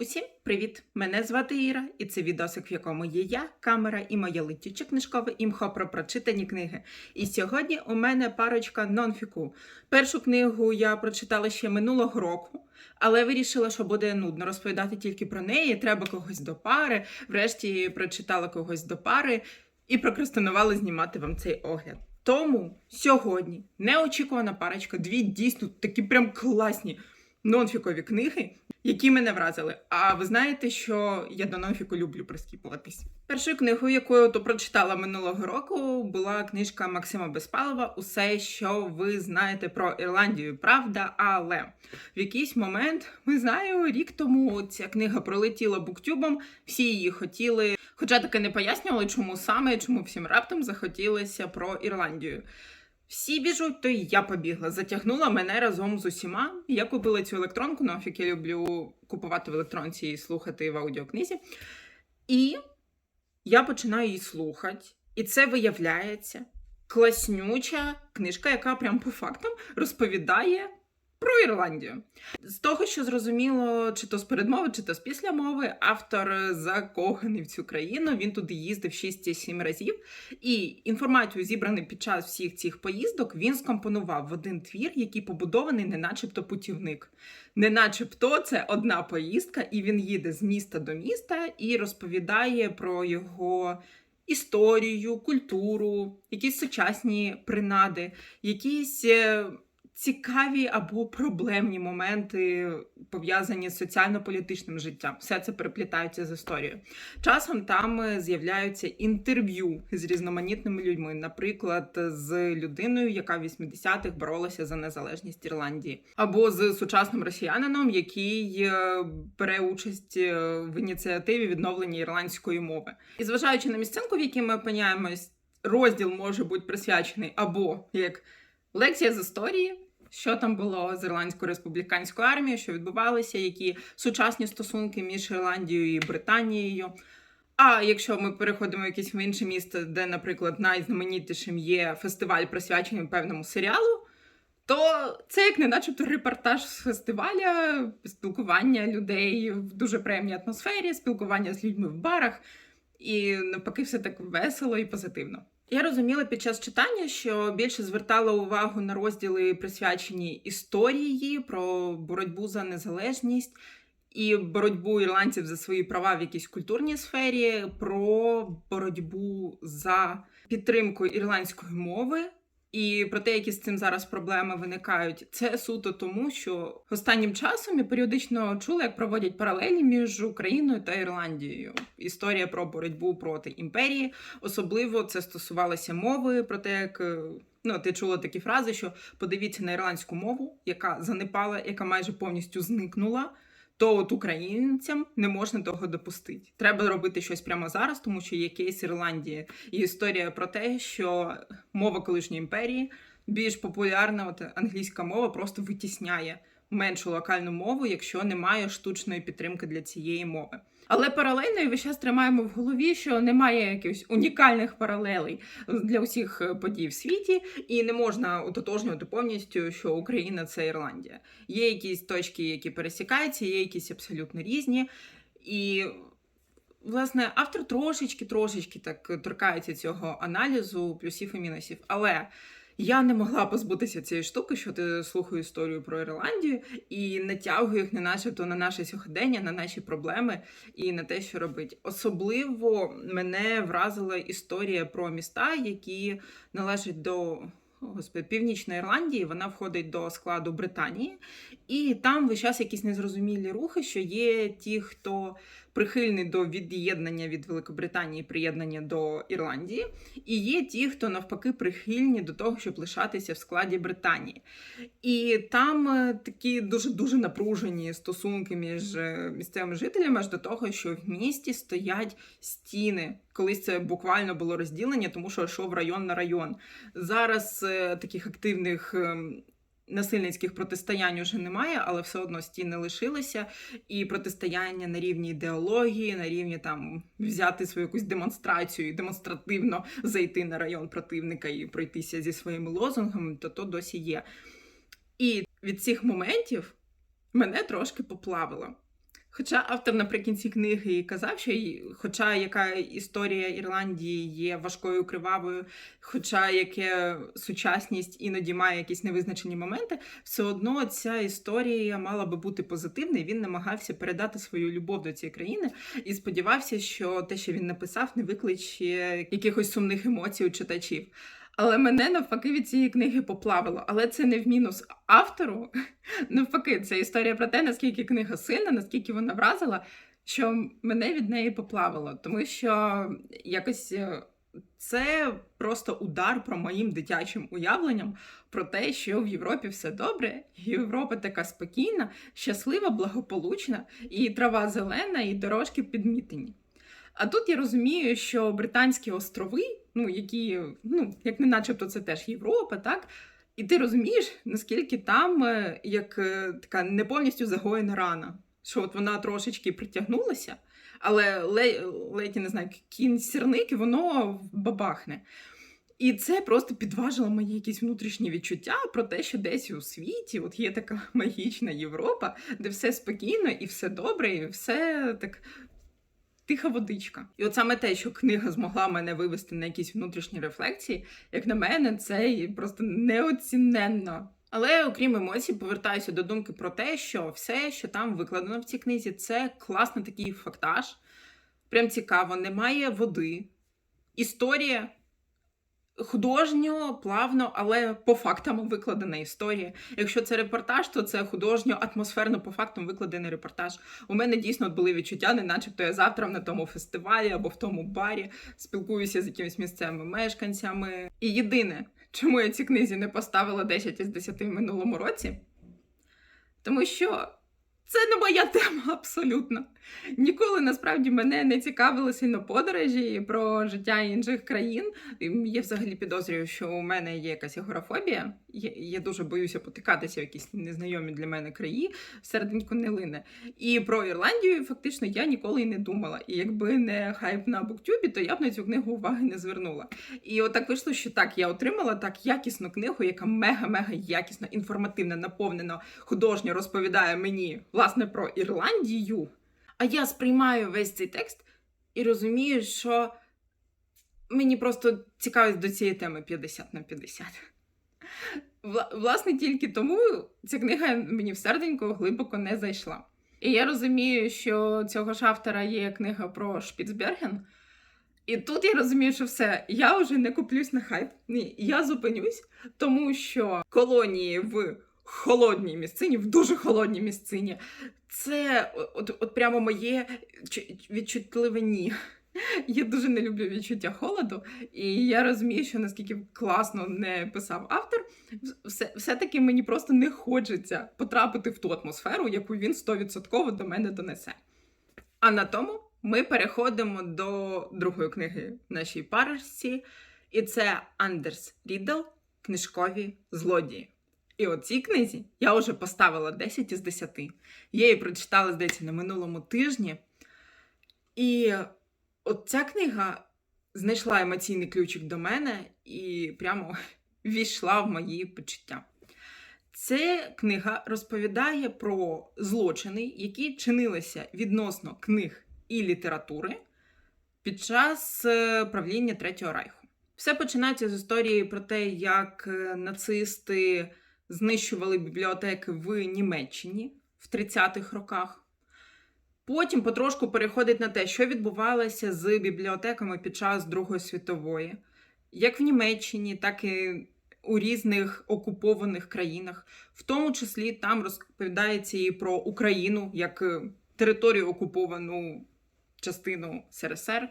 Усім привіт! Мене звати Іра, і це відосик, в якому є я, камера і моє летюче книжкове імхо про прочитані книги. І сьогодні у мене парочка нонфіку. Першу книгу я прочитала ще минулого року, але вирішила, що буде нудно розповідати тільки про неї. Треба когось до пари. Врешті прочитала когось до пари і прокрастинувала знімати вам цей огляд. Тому сьогодні неочікувана парочка, дві дійсно такі прям класні нонфікові книги, які мене вразили. А ви знаєте, що я до нонфіку люблю прискіпуватись. Першою книгою, яку я то прочитала минулого року, була книжка Максима Безпалова Усе, що ви знаєте про Ірландію, правда, але в якийсь момент, не знаю, рік тому ця книга пролетіла буктюбом, всі її хотіли. Хоча таки не пояснювали, чому саме, чому всім раптом захотілося про Ірландію. Всі біжуть, то і я побігла. Затягнула мене разом з усіма. Я купила цю електронку, нафік я люблю купувати в електронці і слухати в аудіокнизі. І я починаю її слухати, і це виявляється класнюча книжка, яка прям по фактам розповідає про Ірландію. З того, що зрозуміло, чи то з передмови, чи то з післямови, автор закоханий в цю країну. Він туди їздив 6-7 разів. І інформацію, зібрану під час всіх цих поїздок, він скомпонував в один твір, який побудований, не начебто путівник. Не начебто це одна поїздка, і він їде з міста до міста і розповідає про його. Історію, культуру, якісь сучасні принади, якісь е, цікаві або проблемні моменти, пов'язані з соціально-політичним життям. Все це переплітається з історією. Часом там е, з'являються інтерв'ю з різноманітними людьми, наприклад, з людиною, яка в 80-х боролася за незалежність Ірландії, або з сучасним росіянином, який е, бере участь е, в ініціативі відновлення ірландської мови. І зважаючи на місцинку, в якій ми опиняємось, розділ може бути присвячений або як лекція з історії. Що там було з ірландською республіканською армією, що відбувалося, які сучасні стосунки між Ірландією і Британією. А якщо ми переходимо в якесь в інше місто, де, наприклад, найзнаменітішим є фестиваль, присвячений певному серіалу, то це як не начебто репортаж з фестиваля, спілкування людей в дуже приємній атмосфері, спілкування з людьми в барах, і навпаки, все так весело і позитивно. Я розуміла під час читання, що більше звертала увагу на розділи, присвячені історії про боротьбу за незалежність і боротьбу ірландців за свої права в якійсь культурній сфері, про боротьбу за підтримку ірландської мови. І про те, які з цим зараз проблеми виникають, це суто тому, що останнім часом я періодично чула, як проводять паралелі між Україною та Ірландією. Історія про боротьбу проти імперії, особливо це стосувалося мови, про те, як е, ну ти чула такі фрази, що подивіться на ірландську мову, яка занепала, яка майже повністю зникнула. То от українцям не можна того допустити. Треба робити щось прямо зараз, тому що є кейс Ірландії і історія про те, що мова колишньої імперії більш популярна, от англійська мова просто витісняє меншу локальну мову, якщо немає штучної підтримки для цієї мови. Але паралельно і весь час тримаємо в голові, що немає якихось унікальних паралелей для усіх е, подій в світі, і не можна ототожнювати повністю, що Україна це Ірландія. Є якісь точки, які пересікаються, є якісь абсолютно різні. І власне автор трошечки, трошечки так торкається цього аналізу плюсів і мінусів. Але я не могла позбутися цієї штуки, що ти слухаю історію про Ірландію і натягую їх не начебто на наше сьогодення, на наші проблеми і на те, що робить. Особливо мене вразила історія про міста, які належать до. Господи, Північної Ірландії вона входить до складу Британії, і там весь час якісь незрозумілі рухи, що є ті, хто прихильний до від'єднання від Великобританії, приєднання до Ірландії, і є ті, хто навпаки прихильні до того, щоб лишатися в складі Британії. І там е, такі дуже дуже напружені стосунки між е, місцевими жителями аж до того, що в місті стоять стіни. Колись це буквально було розділення, тому що йшов район на район. Зараз таких активних. ем, Насильницьких протистоянь уже немає, але все одно стіни лишилися, і протистояння на рівні ідеології, на рівні там взяти свою якусь демонстрацію і демонстративно зайти на район противника і пройтися зі своїми лозунгами, то то досі є. І від цих моментів мене трошки поплавило. Хоча автор наприкінці книги казав, що хоча яка історія Ірландії є важкою кривавою, хоча яке сучасність іноді має якісь невизначені моменти, все одно ця історія мала би бути позитивною. Він намагався передати свою любов до цієї країни і сподівався, що те, що він написав, не викличе якихось сумних емоцій у читачів. Але мене навпаки від цієї книги поплавило. Але це не в мінус автору. Навпаки, це історія про те, наскільки книга сильна, наскільки вона вразила, що мене від неї поплавило. Тому що якось е, це просто удар про моїм дитячим уявленням про те, що в Європі все добре, Європа така спокійна, щаслива, благополучна, і трава зелена, і дорожки підмітені. А тут я розумію, що Британські острови, ну які, ну, як не начебто це теж Європа, так? І ти розумієш, наскільки там е, як е, така не повністю загоєна рана, що от вона трошечки притягнулася, але ле- ледь не знаю, кінь сірник, воно бабахне. І це просто підважило мої якісь внутрішні відчуття про те, що десь у світі от є така магічна Європа, де все спокійно і все добре, і все так тиха водичка. І от саме те, що книга змогла мене вивести на якісь внутрішні рефлексії, як на мене, це просто неоціненно. Але окрім емоцій, повертаюся до думки про те, що все, що там викладено в цій книзі, це класний такий фактаж. Прям цікаво, немає води. Історія художньо, плавно, але по фактам викладена історія. Якщо це репортаж, то це художньо, атмосферно по фактам викладений репортаж. У мене дійсно були відчуття, не начебто я завтра на тому фестивалі або в тому барі спілкуюся з якимись місцевими мешканцями. І єдине, чому я цій книзі не поставила 10 із 10 в минулому році, тому що це не моя тема абсолютно. Ніколи насправді мене не цікавили сильно подорожі про життя інших країн. Я взагалі підозрюю, що у мене є якась агорафобія. Я, я дуже боюся потикатися в якісь незнайомі для мене краї, серденько не лине. І про Ірландію фактично я ніколи й не думала. І якби не хайп на буктюбі, то я б на цю книгу уваги не звернула. І отак вийшло, що так, я отримала так якісну книгу, яка мега-мега якісно, інформативно, наповнено, художньо розповідає мені власне про Ірландію. А я сприймаю весь цей текст і розумію, що мені просто цікавість до цієї теми 50 на 50. Власне, тільки тому ця книга мені в серденько глибоко не зайшла. І я розумію, що цього ж автора є книга про Шпіцберген. І тут я розумію, що все, я вже не куплюсь на хайп. Ні, я зупинюсь, тому що колонії в холодній місцині, в дуже холодній місцині, це от, от прямо моє відчутливе ні. Я дуже не люблю відчуття холоду, і я розумію, що наскільки класно не писав автор, все, все-таки мені просто не хочеться потрапити в ту атмосферу, яку він 100% до мене донесе. А на тому ми переходимо до другої книги нашій парочці, і це Андерс Рідл Книжкові злодії. І от цій книзі я вже поставила 10 із 10. Я її прочитала, здається, на минулому тижні. І от ця книга знайшла емоційний ключик до мене і прямо війшла в мої почуття. Ця книга розповідає про злочини, які чинилися відносно книг і літератури під час е, правління Третього Райху. Все починається з історії про те, як е, нацисти знищували бібліотеки в Німеччині в 30-х роках. Потім потрошку переходить на те, що відбувалося з бібліотеками під час Другої світової, як в Німеччині, так і у різних окупованих країнах. В тому числі там розповідається і про Україну як е, територію окуповану частину СРСР.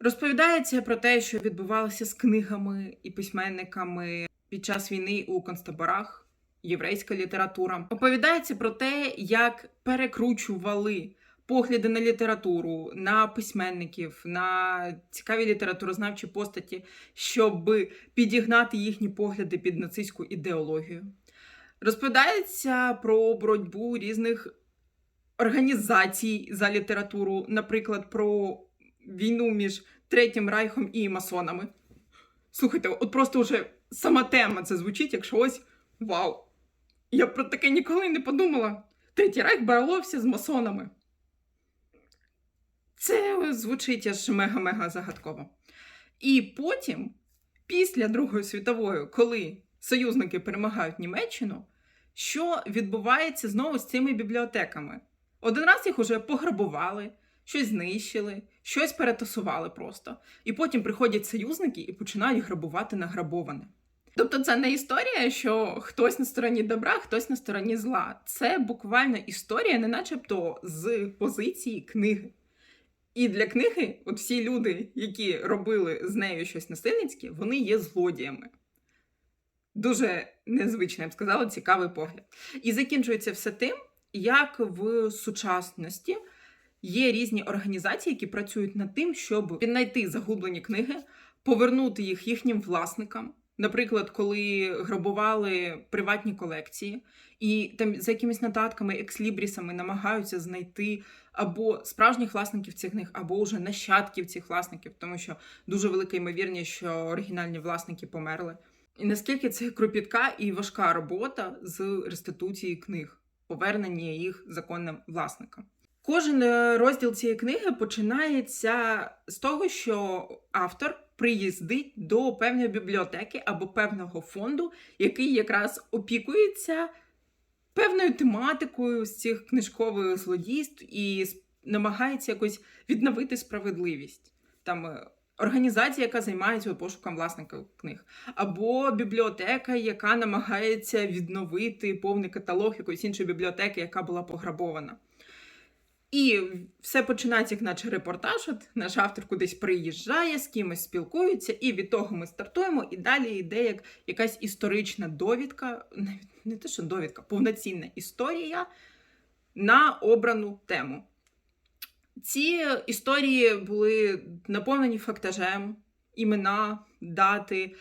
Розповідається про те, що відбувалося з книгами і письменниками під час війни у концтаборах, єврейська література. Оповідається про те, як перекручували погляди на літературу, на письменників, на цікаві літературознавчі постаті, щоб підігнати їхні погляди під нацистську ідеологію. Розповідається про боротьбу різних організацій за літературу, наприклад, про війну між Третім Райхом і масонами. Слухайте, от просто вже сама тема це звучить як щось вау. Я про таке ніколи не подумала. Третій Райх боролся з масонами. Це звучить аж мега-мега загадково. І потім, після Другої світової, коли союзники перемагають Німеччину, що відбувається знову з цими бібліотеками? Один раз їх уже пограбували, щось знищили, щось перетасували просто. І потім приходять союзники і починають грабувати награбоване. Тобто це не історія, що хтось на стороні добра, хтось на стороні зла. Це буквально історія, не начебто з позиції книги. І для книги, от всі люди, які робили з нею щось насильницьке, вони є злодіями. Дуже незвично, я б сказала, цікавий погляд. І закінчується все тим, як в сучасності є різні організації, які працюють над тим, щоб віднайти загублені книги, повернути їх їхнім власникам. Наприклад, коли грабували приватні колекції, і там за якимись нотатками, екслібрісами намагаються знайти або справжніх власників цих книг, або вже нащадків цих власників, тому що дуже велика ймовірність, що оригінальні власники померли. І наскільки це кропітка і важка робота з реституції книг, повернення їх законним власникам. Кожен е, розділ цієї книги починається з того, що автор приїздить до певної бібліотеки або певного фонду, який якраз опікується певною тематикою з цих книжкових злодійств і намагається якось відновити справедливість. Там е, організація, яка займається пошуком власника книг, або бібліотека, яка намагається відновити повний каталог якоїсь іншої бібліотеки, яка була пограбована. І все починається, як наче репортаж. От наш автор кудись приїжджає, з кимось спілкується, і від того ми стартуємо. І далі йде як якась історична довідка, навіть не те, що довідка, повноцінна історія на обрану тему. Ці історії були наповнені фактажем, імена, дати.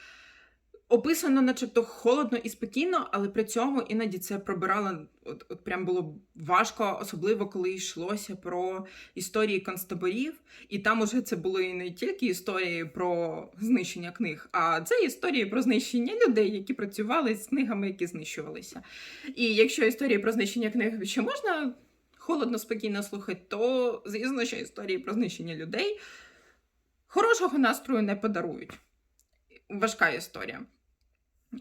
Описано, начебто, холодно і спокійно, але при цьому іноді це пробирало, от, от прям було важко, особливо коли йшлося про історії концтаборів. І там уже це були не тільки історії про знищення книг, а це історії про знищення людей, які працювали з книгами, які знищувалися. І якщо історії про знищення книг ще можна холодно, спокійно слухати, то звісно, що історії про знищення людей хорошого настрою не подарують. Важка історія.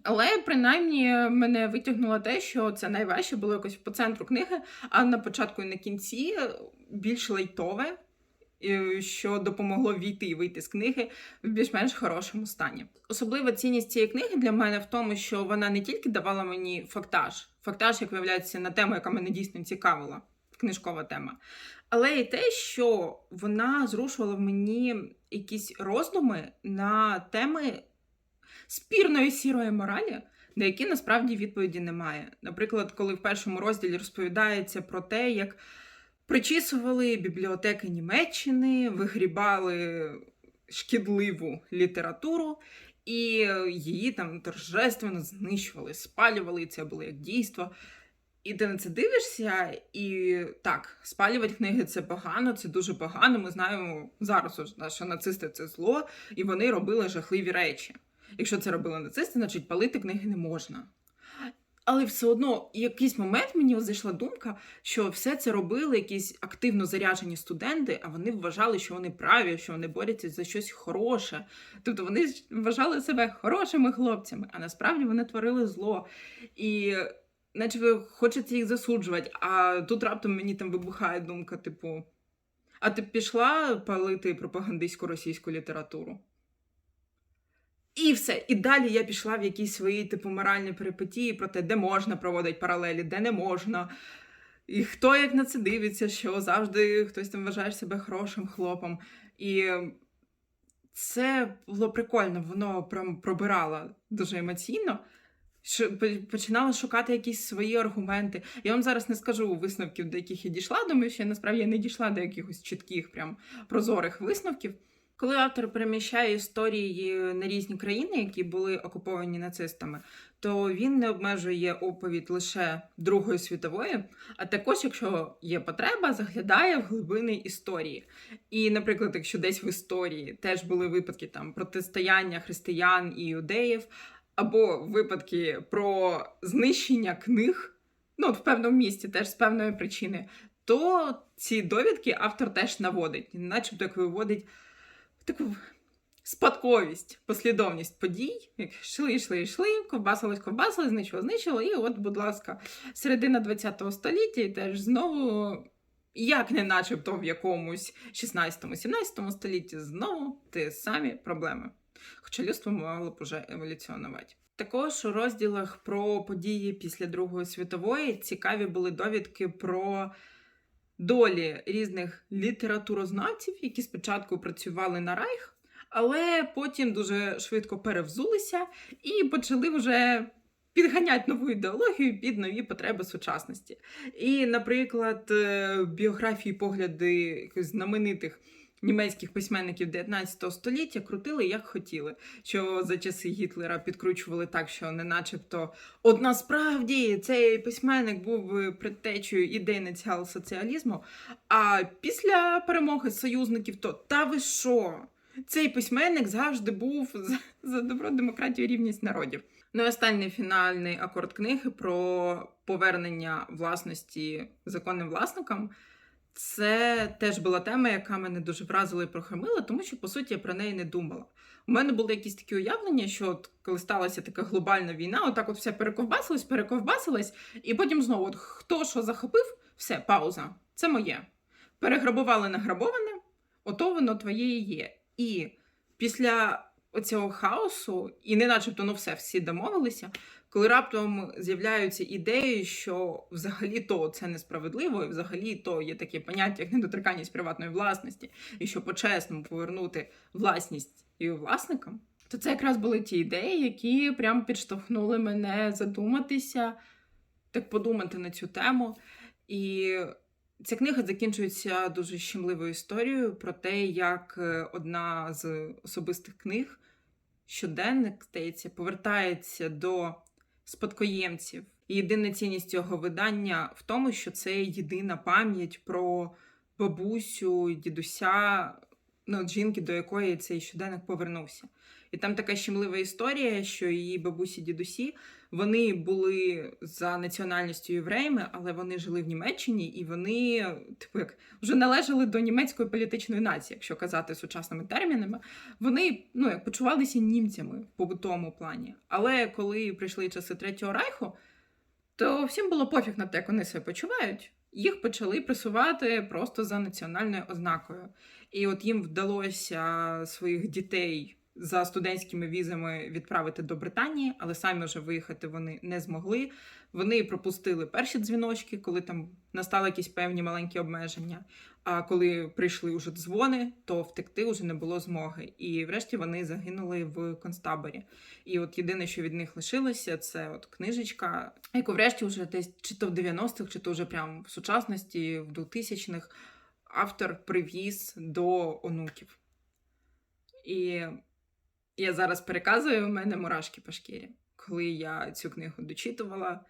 Але принаймні мене витягнуло те, що це найважче було якось по центру книги, а на початку і на кінці більш лайтове, що допомогло війти і вийти з книги в більш-менш хорошому стані. Особлива цінність цієї книги для мене в тому, що вона не тільки давала мені фактаж, фактаж, як виявляється, на тему, яка мене дійсно цікавила, книжкова тема, але і те, що вона зрушувала в мені якісь роздуми на теми спірної сірої моралі, на які насправді відповіді немає. Наприклад, коли в першому розділі розповідається про те, як причісували бібліотеки Німеччини, вигрібали шкідливу літературу. І її там торжественно знищували, спалювали, і це було як дійство. І ти на це дивишся, і так, спалювати книги це погано, це дуже погано. Ми знаємо зараз, що нацисти це зло, і вони робили жахливі речі. Якщо це робили нацисти, значить палити книги не можна. Але все одно, якийсь момент мені зайшла думка, що все це робили якісь активно заряджені студенти, а вони вважали, що вони праві, що вони борються за щось хороше. Тобто вони вважали себе хорошими хлопцями, а насправді вони творили зло. І наче ви їх засуджувати, а тут раптом мені там вибухає думка, типу: а ти пішла палити пропагандистську російську літературу? І все. І далі я пішла в якісь свої типу моральні перипетії про те, де можна проводити паралелі, де не можна. І хто як на це дивиться, що завжди хтось там вважає себе хорошим хлопом. І це було прикольно, воно прям пробирало дуже емоційно. Що починала шукати якісь свої аргументи. Я вам зараз не скажу висновків, до яких я дійшла. Думаю, що я насправді я не дійшла до якихось чітких, прям прозорих висновків. Коли автор переміщає історії на різні країни, які були окуповані нацистами, то він не обмежує оповідь лише Другої світової, а також, якщо є потреба, заглядає в глибини історії. І, наприклад, якщо десь в історії теж були випадки там протистояння християн і іудеїв, або випадки про знищення книг, ну от в певному місці теж з певної причини, то ці довідки автор теж наводить, начебто як виводить таку спадковість, послідовність подій, як йшли, йшли, йшли, ковбасилось, ковбасилось, знищило, знищило, і от, будь ласка, середина ХХ століття і теж знову. Як не начебто в якомусь 16-17 столітті знову ті самі проблеми. Хоча людство мало б уже еволюціонувати. Також у розділах про події після Другої світової цікаві були довідки про долі різних літературознавців, які спочатку працювали на Райх, але потім дуже швидко перевзулися і почали вже підганяти нову ідеологію під нові потреби сучасності. І, наприклад, е, біографії, погляди якихось знаменитих німецьких письменників 19 століття крутили як хотіли. Що за часи Гітлера підкручували так, що не начебто от насправді цей письменник був е, предтечею ідей націал-соціалізму. А після перемоги союзників, то та ви що? Цей письменник завжди був за, за добро демократію рівність народів. Ну і останній фінальний акорд книги про повернення власності законним власникам. Це теж була тема, яка мене дуже вразила і прохромила, тому що, по суті, я про неї не думала. У мене були якісь такі уявлення, що от, коли сталася така глобальна війна, отак от все перековбасилось, перековбасилось, і потім знову от, хто що захопив, все, пауза. Це моє. Переграбували награбоване, ото воно твоє і є. І після оцього хаосу, і не начебто ну все, всі домовилися, коли раптом з'являються ідеї, що взагалі то це несправедливо, і взагалі то є таке поняття, як недоторканність приватної власності, і що по-чесному повернути власність і власникам, то це якраз були ті ідеї, які прям підштовхнули мене задуматися, так подумати на цю тему. І ця книга закінчується дуже щемливою історією про те, як е, одна з особистих книг, щоденник, здається, повертається до спадкоємців. І єдина цінність цього видання в тому, що це єдина пам'ять про бабусю, дідуся, ну, жінки, до якої цей щоденник повернувся. І там така щемлива історія, що її бабусі дідусі вони були за національністю євреями, але вони жили в Німеччині, і вони, типу, як вже належали до німецької політичної нації, якщо казати сучасними термінами. Вони ну як почувалися німцями в побутовому плані. Але коли прийшли часи Третього Райху, то всім було пофіг на те, як вони себе почувають. Їх почали пресувати просто за національною ознакою. І от їм вдалося своїх дітей за студентськими візами відправити до Британії, але самі вже виїхати вони не змогли. Вони пропустили перші дзвіночки, коли там настали якісь певні маленькі обмеження. А коли прийшли уже дзвони, то втекти вже не було змоги. І врешті вони загинули в концтаборі. І от єдине, що від них лишилося, це от книжечка, яку врешті вже десь чи то в 90-х, чи то вже прямо в сучасності, в 2000-х автор привіз до онуків. І я зараз переказую, у мене мурашки по шкірі. Коли я цю книгу дочитувала,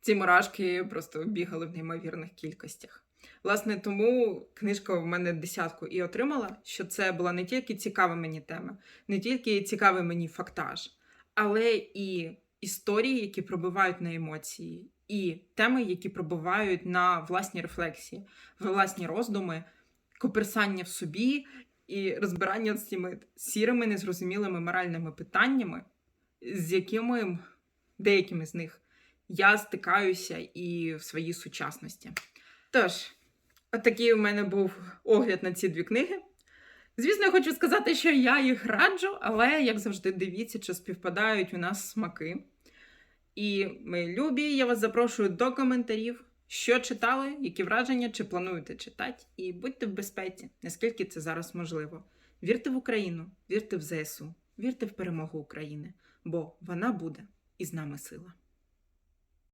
ці мурашки просто бігали в неймовірних кількостях. Власне, тому книжка в мене десятку і отримала, що це була не тільки цікава мені тема, не тільки цікавий мені фактаж, але і історії, які пробивають на емоції, і теми, які пробивають на власні рефлексії, власні роздуми, коперсання в собі і розбирання з цими сірими, незрозумілими моральними питаннями, з якими деякими з них я стикаюся і в своїй сучасності. Тож, отакий у мене був огляд на ці дві книги. Звісно, я хочу сказати, що я їх раджу, але, як завжди, дивіться, чи співпадають у нас смаки. І ми любі, я вас запрошую до коментарів, що читали, які враження, чи плануєте читати, і будьте в безпеці, наскільки це зараз можливо. Вірте в Україну, вірте в ЗСУ, вірте в перемогу України, бо вона буде і з нами сила.